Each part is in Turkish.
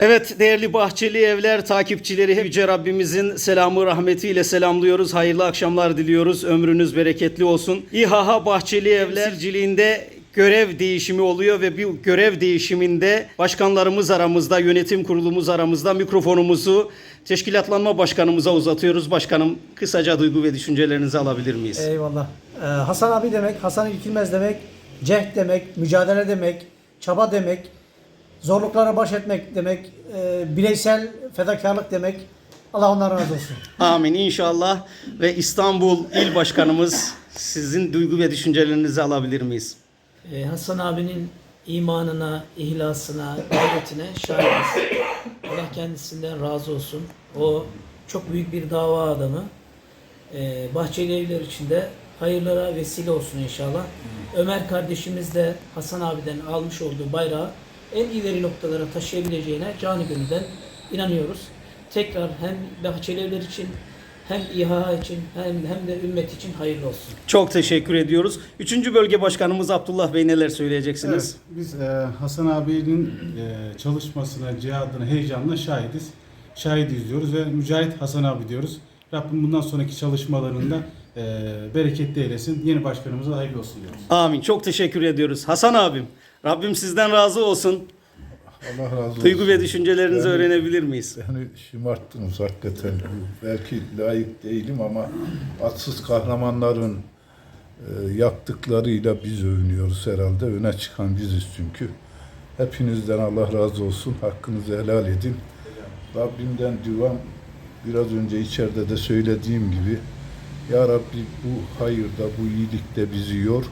Evet değerli Bahçeli Evler takipçileri Yüce Rabbimizin selamı rahmetiyle selamlıyoruz. Hayırlı akşamlar diliyoruz. Ömrünüz bereketli olsun. İHA Bahçeli Evler temsilciliğinde görev değişimi oluyor ve bu görev değişiminde başkanlarımız aramızda, yönetim kurulumuz aramızda mikrofonumuzu teşkilatlanma başkanımıza uzatıyoruz. Başkanım kısaca duygu ve düşüncelerinizi alabilir miyiz? Eyvallah. Ee, Hasan abi demek, Hasan İlkilmez demek, cehd demek, mücadele demek, çaba demek, zorluklara baş etmek demek, e, bireysel fedakarlık demek. Allah ondan razı olsun. Amin inşallah ve İstanbul İl Başkanımız sizin duygu ve düşüncelerinizi alabilir miyiz? Ee, Hasan abinin imanına, ihlasına, gayretine şahidiz. Allah kendisinden razı olsun. O çok büyük bir dava adamı. Ee, Bahçeli Evler içinde hayırlara vesile olsun inşallah. Ömer kardeşimiz de Hasan abiden almış olduğu bayrağı en ileri noktalara taşıyabileceğine canı gönülden inanıyoruz. Tekrar hem Bahçeli Evler için hem İHA için hem, hem de ümmet için hayırlı olsun. Çok teşekkür ediyoruz. Üçüncü bölge başkanımız Abdullah Bey neler söyleyeceksiniz? Evet, biz e, Hasan abinin e, çalışmasına, cihadına, heyecanına şahidiz. Şahidiz diyoruz ve Mücahit Hasan abi diyoruz. Rabbim bundan sonraki çalışmalarında e, bereketli eylesin. Yeni başkanımıza hayırlı olsun diyoruz. Amin. Çok teşekkür ediyoruz. Hasan abim, Rabbim sizden razı olsun. Allah razı olsun. Duygu ve düşüncelerinizi Yani- öğrenebilir miyiz? Beni şımarttınız hakikaten. Belki layık değilim ama atsız kahramanların e, yaptıklarıyla biz övünüyoruz herhalde. Öne çıkan biziz çünkü. Hepinizden Allah razı olsun. Hakkınızı helal edin. Rabbimden duam biraz önce içeride de söylediğim gibi Ya Rabbi bu hayırda, bu iyilikte bizi yor.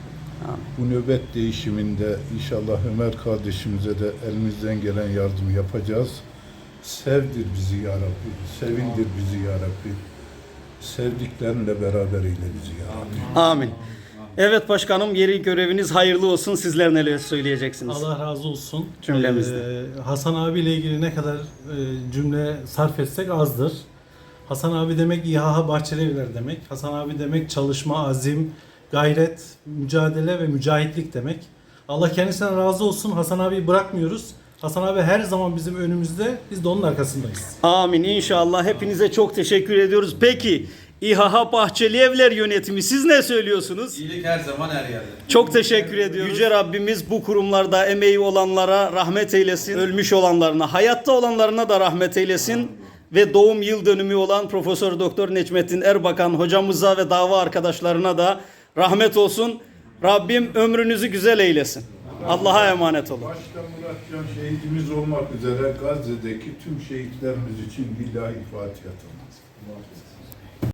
Bu nöbet değişiminde inşallah Ömer kardeşimize de elimizden gelen yardımı yapacağız. Sevdir bizi ya Rabbi, sevindir bizi ya Rabbi. Sevdiklerinle beraber eyle bizi ya Rabbi. Amin. Evet başkanım yeri göreviniz hayırlı olsun. Sizler neler söyleyeceksiniz? Allah razı olsun. Cümlemizden. Ee, Hasan abiyle ilgili ne kadar e, cümle sarf etsek azdır. Hasan abi demek İHA Bahçeli Evler demek. Hasan abi demek çalışma, azim, gayret, mücadele ve mücahitlik demek. Allah kendisinden razı olsun. Hasan abiyi bırakmıyoruz. Hasan abi her zaman bizim önümüzde. Biz de onun arkasındayız. Amin inşallah. Hepinize çok teşekkür ediyoruz. Peki İHA Bahçeli Evler yönetimi siz ne söylüyorsunuz? İyilik her zaman her yerde. Çok teşekkür ediyoruz. Yüce Rabbimiz bu kurumlarda emeği olanlara rahmet eylesin. Ölmüş olanlarına, hayatta olanlarına da rahmet eylesin. Ve doğum yıl dönümü olan Profesör Doktor Necmettin Erbakan hocamıza ve dava arkadaşlarına da rahmet olsun. Rabbim ömrünüzü güzel eylesin. Allah'a emanet olun. Başta Muratcan şehidimiz olmak üzere Gazze'deki tüm şehitlerimiz için billahi Fatiha.